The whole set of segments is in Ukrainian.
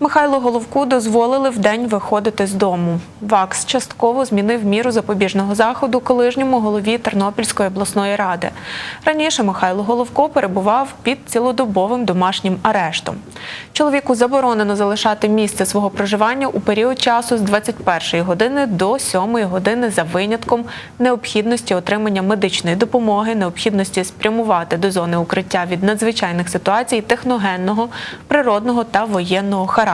Михайлу Головку дозволили вдень виходити з дому. ВАКС частково змінив міру запобіжного заходу колишньому голові Тернопільської обласної ради. Раніше Михайло Головко перебував під цілодобовим домашнім арештом. Чоловіку заборонено залишати місце свого проживання у період часу з 21 години до 7 години за винятком необхідності отримання медичної допомоги, необхідності спрямувати до зони укриття від надзвичайних ситуацій техногенного, природного та воєнного характеру.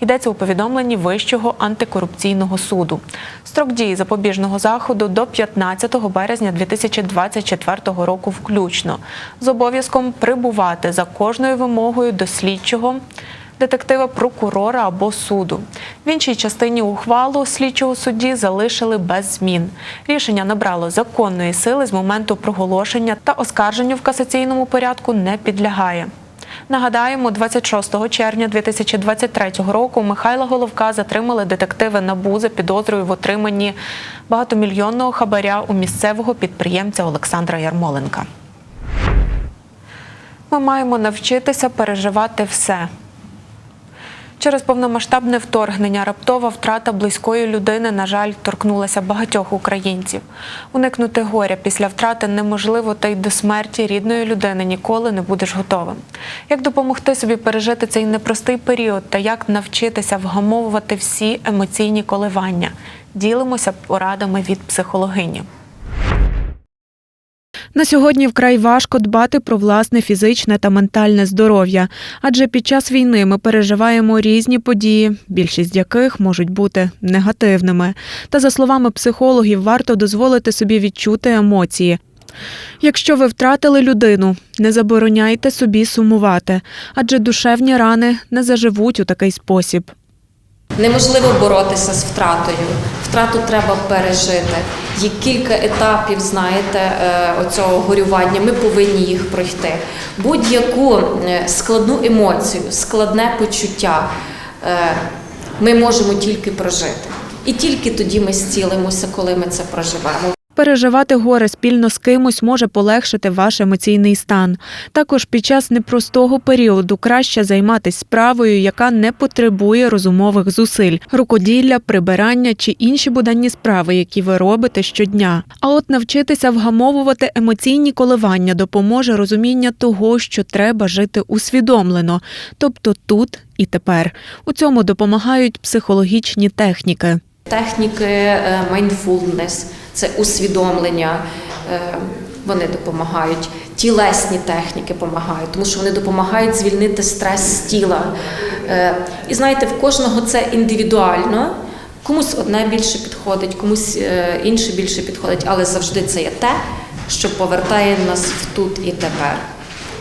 Йдеться у повідомленні Вищого антикорупційного суду. Строк дії запобіжного заходу до 15 березня 2024 року включно з обов'язком прибувати за кожною вимогою до слідчого детектива, прокурора або суду. В іншій частині ухвалу слідчого судді залишили без змін. Рішення набрало законної сили з моменту проголошення та оскарженню в касаційному порядку не підлягає. Нагадаємо, 26 червня 2023 року Михайла Головка затримали детективи НАБУ за підозрою в отриманні багатомільйонного хабаря у місцевого підприємця Олександра Ярмоленка. Ми маємо навчитися переживати все. Через повномасштабне вторгнення раптова втрата близької людини, на жаль, торкнулася багатьох українців. Уникнути горя після втрати неможливо, та й до смерті рідної людини ніколи не будеш готовим. Як допомогти собі пережити цей непростий період та як навчитися вгамовувати всі емоційні коливання? Ділимося порадами від психологині. На сьогодні вкрай важко дбати про власне фізичне та ментальне здоров'я, адже під час війни ми переживаємо різні події, більшість яких можуть бути негативними. Та за словами психологів, варто дозволити собі відчути емоції. Якщо ви втратили людину, не забороняйте собі сумувати, адже душевні рани не заживуть у такий спосіб. Неможливо боротися з втратою. Втрату треба пережити. Є кілька етапів, знаєте, е, оцього горювання. Ми повинні їх пройти. Будь-яку е, складну емоцію, складне почуття е, ми можемо тільки прожити. І тільки тоді ми зцілимося, коли ми це проживемо. Переживати горе спільно з кимось може полегшити ваш емоційний стан. Також під час непростого періоду краще займатися справою, яка не потребує розумових зусиль, рукоділля, прибирання чи інші буденні справи, які ви робите щодня. А от навчитися вгамовувати емоційні коливання допоможе розуміння того, що треба жити усвідомлено, тобто тут і тепер. У цьому допомагають психологічні техніки. Техніки mindfulness – це усвідомлення. е, Вони допомагають. Тілесні техніки допомагають, тому що вони допомагають звільнити стрес з тіла. Е, І знаєте, в кожного це індивідуально. Комусь одне більше підходить, комусь е, інше більше підходить, але завжди це є те, що повертає нас в тут і тепер.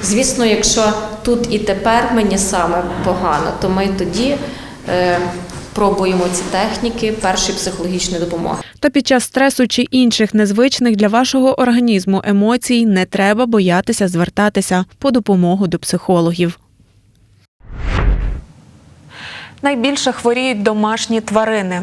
Звісно, якщо тут і тепер мені саме погано, то ми тоді пробуємо ці техніки першої психологічної допомоги. Та під час стресу чи інших незвичних для вашого організму емоцій не треба боятися звертатися по допомогу до психологів. Найбільше хворіють домашні тварини.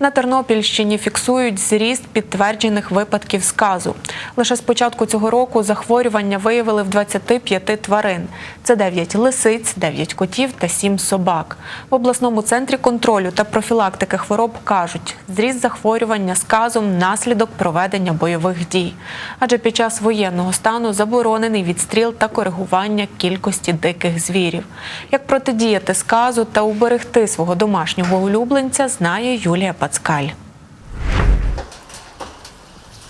На Тернопільщині фіксують зріст підтверджених випадків сказу. Лише з початку цього року захворювання виявили в 25 тварин. Це 9 лисиць, 9 котів та 7 собак. В обласному центрі контролю та профілактики хвороб кажуть, зріст захворювання сказом наслідок проведення бойових дій. Адже під час воєнного стану заборонений відстріл та коригування кількості диких звірів. Як протидіяти сказу та уберегти свого домашнього улюбленця, знає Юлія Пацкаль.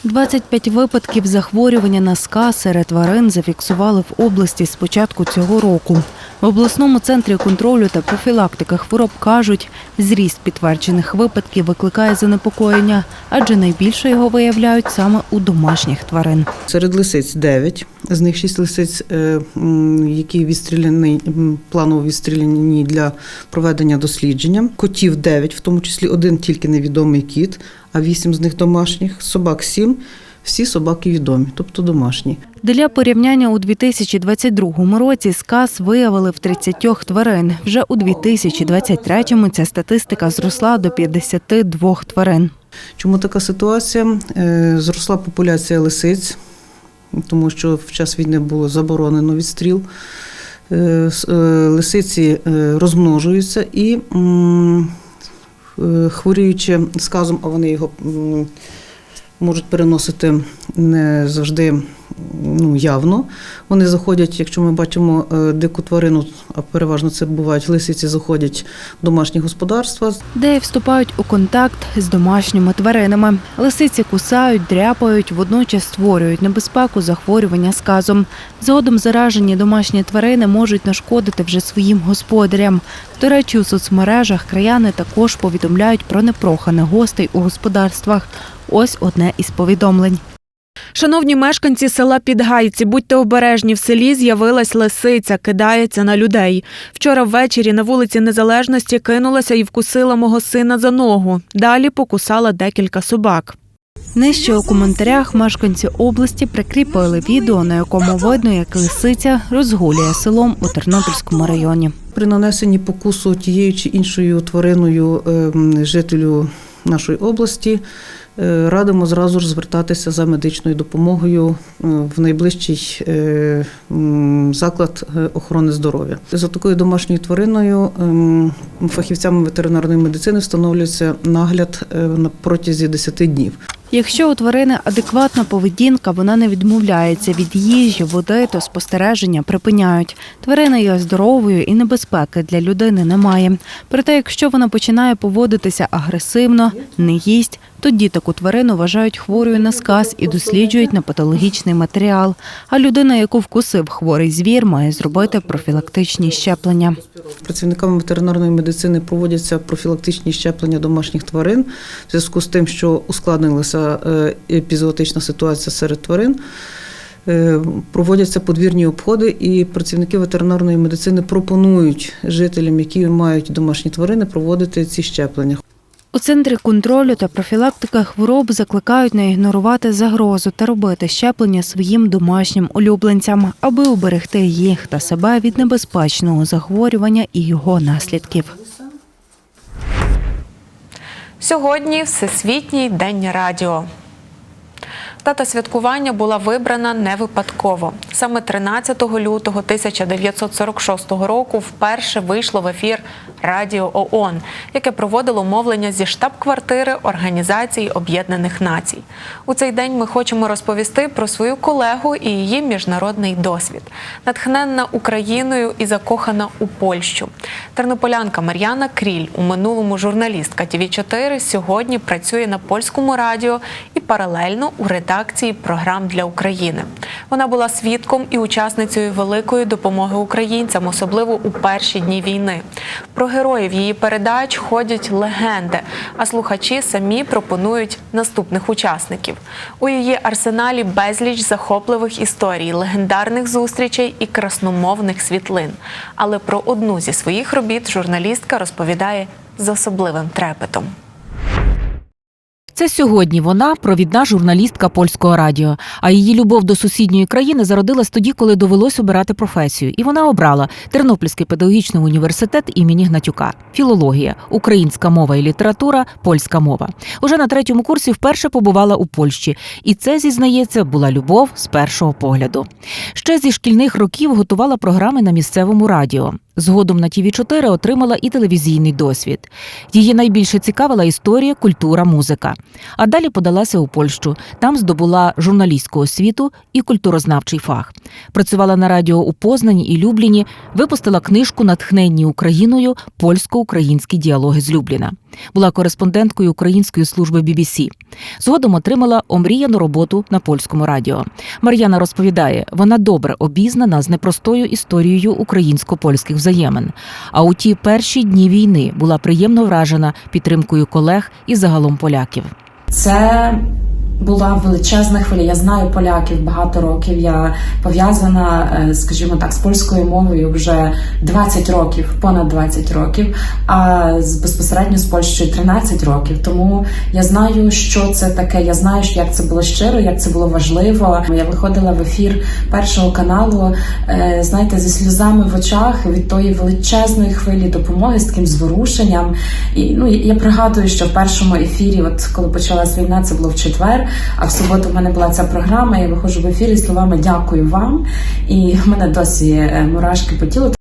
25 випадків захворювання на ска серед тварин зафіксували в області з початку цього року. В обласному центрі контролю та профілактики хвороб кажуть, зріст підтверджених випадків викликає занепокоєння, адже найбільше його виявляють саме у домашніх тварин. Серед лисиць 9, з них 6 лисиць, е, які відстріляні, планово відстріляні для проведення дослідження. Котів 9, в тому числі один тільки невідомий кіт, а 8 з них домашніх, собак 7, всі собаки відомі, тобто домашні. Для порівняння у 2022 році сказ виявили в 30 тварин. Вже у 2023-му ця статистика зросла до 52 тварин. Чому така ситуація? Е, Зросла популяція лисиць, тому що в час війни було заборонено відстріл. Е, е, Лисиці розмножуються і хворіючи сказом, а вони його можуть переносити не завжди ну, явно. Вони заходять, якщо ми бачимо е, дику тварину, а переважно це бувають лисиці, заходять в домашні господарства. де вступають у контакт з домашніми тваринами. Лисиці кусають, дряпають, водночас створюють небезпеку захворювання сказом. Згодом заражені домашні тварини можуть нашкодити вже своїм господарям. До речі, у соцмережах краяни також повідомляють про непроханих гостей у господарствах. Ось одне із повідомлень. Шановні мешканці села Підгайці, будьте обережні, в селі з'явилась лисиця, кидається на людей. Вчора ввечері на вулиці Незалежності кинулася і вкусила мого сина за ногу. Далі покусала декілька собак. Нижче у коментарях мешканці області прикріпили відео, на якому видно, як лисиця розгулює селом у Тернопільському районі. При нанесенні покусу тією чи іншою твариною ем, жителю нашої області радимо зразу ж звертатися за медичною допомогою е, в найближчий е, заклад е, охорони здоров'я. За такою домашньою твариною ем, фахівцями ветеринарної медицини встановлюється нагляд е, на протязі 10 днів. Якщо у тварини адекватна поведінка, вона не відмовляється від їжі, води, то спостереження припиняють. Тварина є здоровою і небезпеки для людини немає. Проте, якщо вона починає поводитися агресивно, не їсть, тоді таку тварину вважають хворою на сказ і досліджують на патологічний матеріал. А людина, яку вкусив хворий звір, має зробити профілактичні щеплення. Працівниками ветеринарної медицини проводяться профілактичні щеплення домашніх тварин в зв'язку з тим, що ускладнилася е, епізоотична ситуація серед тварин. Е, Проводяться подвірні обходи, і працівники ветеринарної медицини пропонують жителям, які мають домашні тварини, проводити ці щеплення. У центрі контролю та профілактики хвороб закликають не ігнорувати загрозу та робити щеплення своїм домашнім улюбленцям, аби уберегти їх та себе від небезпечного захворювання і його наслідків. Сьогодні Всесвітній день радіо. Дата святкування була вибрана не випадково. Саме 13 лютого 1946 року вперше вийшло в ефір Радіо ООН, яке проводило мовлення зі штаб-квартири Організації Об'єднаних Націй. У цей день ми хочемо розповісти про свою колегу і її міжнародний досвід, натхненна Україною і закохана у Польщу. Тернополянка Мар'яна Кріль, у минулому журналістка тв 4 сьогодні працює на польському радіо і паралельно у редакції програм для України. Вона була свідком і учасницею великої допомоги українцям, особливо у перші дні війни. Про героїв її передач ходять легенди, а слухачі самі пропонують наступних учасників. У її арсеналі безліч захопливих історій, легендарних зустрічей і красномовних світлин. Але про одну зі своїх робіт журналістка розповідає з особливим трепетом. Це сьогодні вона провідна журналістка польського радіо. А її любов до сусідньої країни зародилась тоді, коли довелось обирати професію. І вона обрала Тернопільський педагогічний університет імені Гнатюка, філологія, українська мова і література, польська мова. Уже на третьому курсі вперше побувала у Польщі, і це зізнається була любов з першого погляду. Ще зі шкільних років готувала програми на місцевому радіо. Згодом на тв 4 отримала і телевізійний досвід. Її найбільше цікавила історія, культура, музика. А далі подалася у Польщу. Там здобула журналістську освіту і культурознавчий фах. Працювала на радіо у Познані і Любліні, випустила книжку Натхненні Україною польсько-українські діалоги з Любліна. Була кореспонденткою української служби BBC. Згодом отримала омріяну роботу на польському радіо. Мар'яна розповідає, вона добре обізнана з непростою історією українсько-польських взаємин. А у ті перші дні війни була приємно вражена підтримкою колег і загалом поляків. Це була величезна хвиля. Я знаю поляків багато років. Я пов'язана, е, скажімо так, з польською мовою вже 20 років, понад 20 років, а безпосередньо з Польщею 13 років. Тому я знаю, що це таке. Я знаю, як це було щиро, як це було важливо. Я виходила в ефір першого каналу, е, знаєте, зі сльозами в очах від тої величезної хвилі допомоги з таким зворушенням. І ну я пригадую, що в першому ефірі, от коли почалась війна, це було в четвер. А в суботу в мене була ця програма. Я виходжу в ефірі словами дякую вам. І в мене досі е, мурашки по тілу.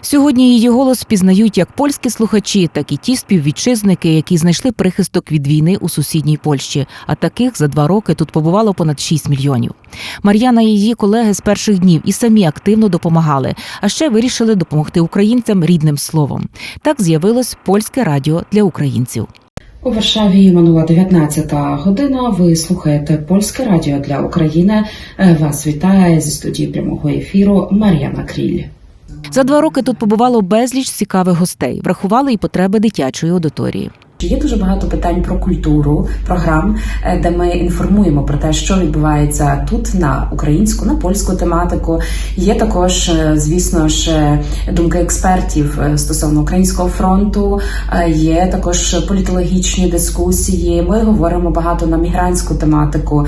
Сьогодні її голос пізнають як польські слухачі, так і ті співвітчизники, які знайшли прихисток від війни у сусідній Польщі. А таких за два роки тут побувало понад 6 мільйонів. Мар'яна і її колеги з перших днів і самі активно допомагали, а ще вирішили допомогти українцям рідним словом. Так з'явилось польське радіо для українців. У Варшаві минула 19 година. Ви слухаєте польське радіо для України. Е, Вас вітає зі студії прямого ефіру Мар'яна Кріль. За два роки тут побувало безліч цікавих гостей, врахували і потреби дитячої аудиторії. Є дуже багато питань про культуру, програм, е, де ми інформуємо про те, що відбувається тут на українську, на польську тематику. Є також, е, звісно ж, е, думки експертів стосовно українського фронту. Є також політологічні дискусії. Ми говоримо багато на мігрантську тематику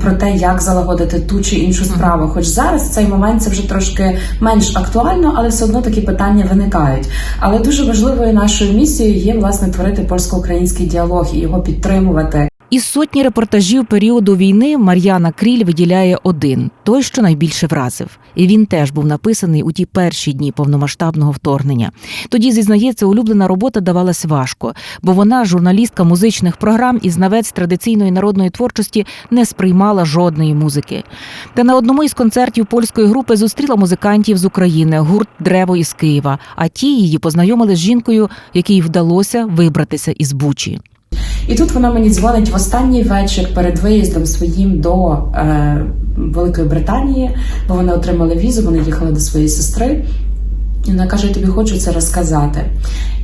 про те, як залагодити ту чи іншу справу. Хоч зараз в цей момент це вже трошки менш актуально, але все одно такі питання виникають. Але дуже важливою нашою місією є власне творити польсько-український діалог і його підтримувати. Із сотні репортажів періоду війни Мар'яна Кріль виділяє один той, що найбільше вразив. І він теж був написаний у ті перші дні повномасштабного вторгнення. Тоді зізнається, улюблена робота давалась важко, бо вона, журналістка музичних програм і знавець традиційної народної творчості, не сприймала жодної музики. Та на одному із концертів польської групи зустріла музикантів з України, гурт Древо із Києва. А ті її познайомили з жінкою, якій вдалося вибратися із Бучі. І тут вона мені дзвонить в останній вечір перед виїздом своїм до е, Великої Британії, бо вони отримали візу, вони їхали до своєї сестри. І вона каже: «Я тобі хочу це розказати.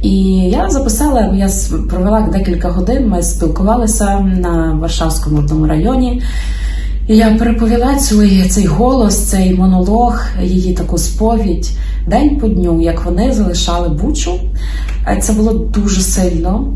І я записала, я провела декілька годин, ми спілкувалися на Варшавському одному районі. І я переповіла цей, цей голос, цей монолог, її таку сповідь день по дню, як вони залишали Бучу. Е, Це було дуже сильно.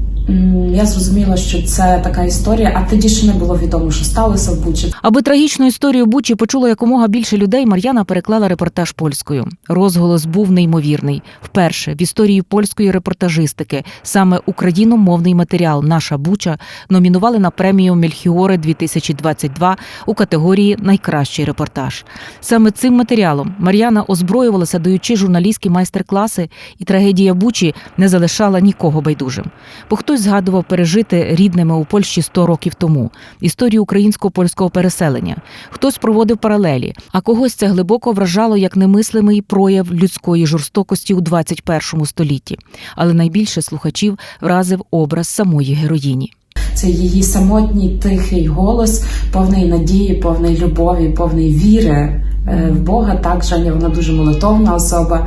Я зрозуміла, що це така історія, а тоді ще не було відомо, що сталося в Бучі. Аби трагічну історію Бучі почуло якомога більше людей, Мар'яна переклала репортаж польською. Розголос був неймовірний. Вперше в історії польської репортажистики саме україномовний матеріал Наша Буча номінували на премію Мельхіори 2022 у категорії Найкращий репортаж. Саме цим матеріалом Мар'яна озброювалася, даючи журналістські майстер-класи, і трагедія Бучі не залишала нікого байдужим. Бо хтось згадував пережити рідними у Польщі 100 років тому історію українсько-польського переселення. Хтось проводив паралелі, а когось це глибоко вражало як немислимий прояв людської жорстокості у 21 столітті. Але найбільше слухачів вразив образ самої героїні. Це її самотній тихий голос, повний надії, повний любові, повний віри е, в Бога. Так, Женя, вона дуже молитовна особа.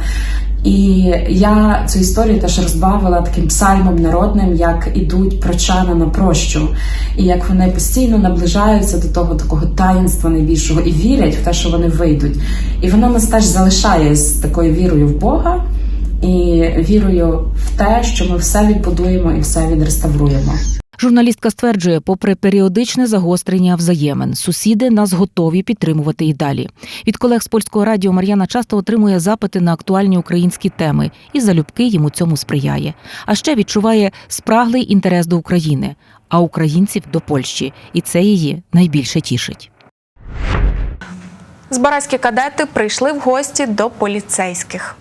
І я цю історію теж розбавила таким псальмом народним, як ідуть прочани на прощу, і як вони постійно наближаються до того такого таїнства найбільшого і вірять в те, що вони вийдуть. І воно нас теж залишає з такою вірою в Бога і вірою в те, що ми все відбудуємо і все відреставруємо. Журналістка стверджує, попри періодичне загострення взаємин, сусіди нас готові підтримувати і далі. Від колег з польського радіо Мар'яна часто отримує запити на актуальні українські теми і залюбки йому цьому сприяє. А ще відчуває спраглий інтерес до України, а українців до Польщі, і це її найбільше тішить. Збаразькі кадети прийшли в гості до поліцейських.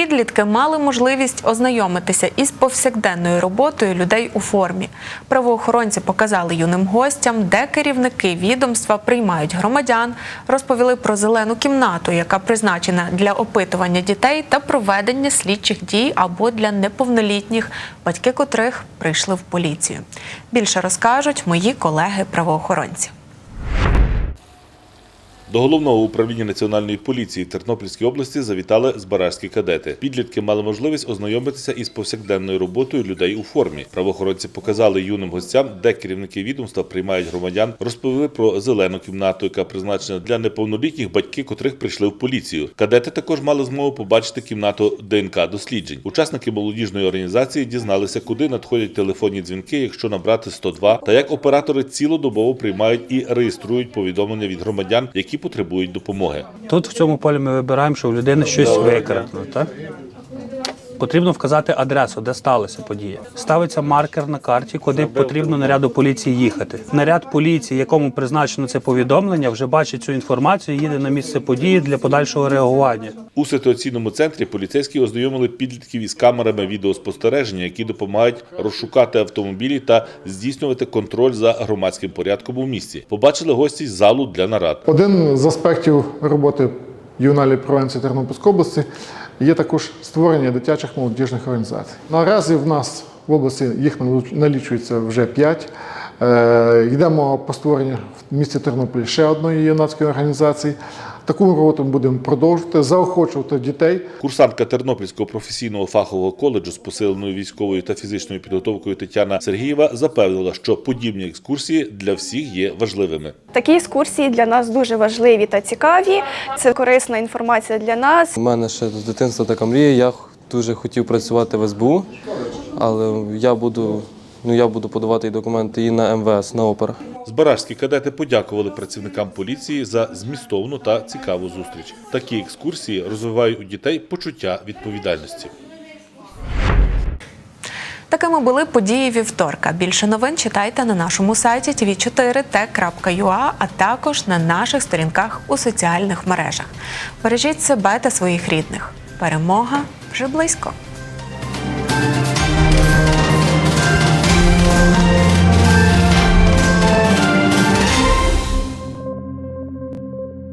Підлітки мали можливість ознайомитися із повсякденною роботою людей у формі. Правоохоронці показали юним гостям, де керівники відомства приймають громадян, розповіли про зелену кімнату, яка призначена для опитування дітей та проведення слідчих дій або для неповнолітніх, батьки котрих прийшли в поліцію. Більше розкажуть мої колеги-правоохоронці. До головного управління національної поліції Тернопільської області завітали збаражські кадети. Підлітки мали можливість ознайомитися із повсякденною роботою людей у формі. Правоохоронці показали юним гостям, де керівники відомства приймають громадян, розповіли про зелену кімнату, яка призначена для неповнолітніх батьки, котрих прийшли в поліцію. Кадети також мали змогу побачити кімнату ДНК досліджень. Учасники молодіжної організації дізналися, куди надходять телефонні дзвінки, якщо набрати 102, та як оператори цілодобово приймають і реєструють повідомлення від громадян, які потребують допомоги. Тут в цьому полі ми вибираємо, що в людини щось викрадено, так? Потрібно вказати адресу, де сталася подія. Ставиться маркер на карті, куди потрібно наряду поліції їхати. Наряд поліції, якому призначено це повідомлення, вже бачить цю інформацію, і їде на місце події для подальшого реагування. У ситуаційному центрі поліцейські ознайомили підлітків із камерами відеоспостереження, які допомагають розшукати автомобілі та здійснювати контроль за громадським порядком у місті. Побачили гості з залу для нарад. Один з аспектів роботи ювенальної превенції Тернопільської області Є також створення дитячих молодіжних організацій. Наразі в нас в області їх налічується вже п'ять. Йдемо по створенню в місті Тернопіль ще одної юнацької організації. Таку роботу ми будемо продовжувати, заохочувати дітей Курсантка Тернопільського професійного фахового коледжу з посиленою військовою та фізичною підготовкою Тетяна Сергієва запевнила, що подібні екскурсії для всіх є важливими. Такі екскурсії для нас дуже важливі та цікаві. Це корисна інформація для нас. У мене ще з дитинства така мрія. Я дуже хотів працювати в СБУ, але я буду, ну, я буду подавати і документи і на МВС, на опер. Збаражські кадети подякували працівникам поліції за змістовну та цікаву зустріч. Такі екскурсії розвивають у дітей почуття відповідальності. Такими були події вівторка. Більше новин читайте на нашому сайті tv4t.ua, а також на наших сторінках у соціальних мережах. Бережіть себе та своїх рідних. Перемога вже близько.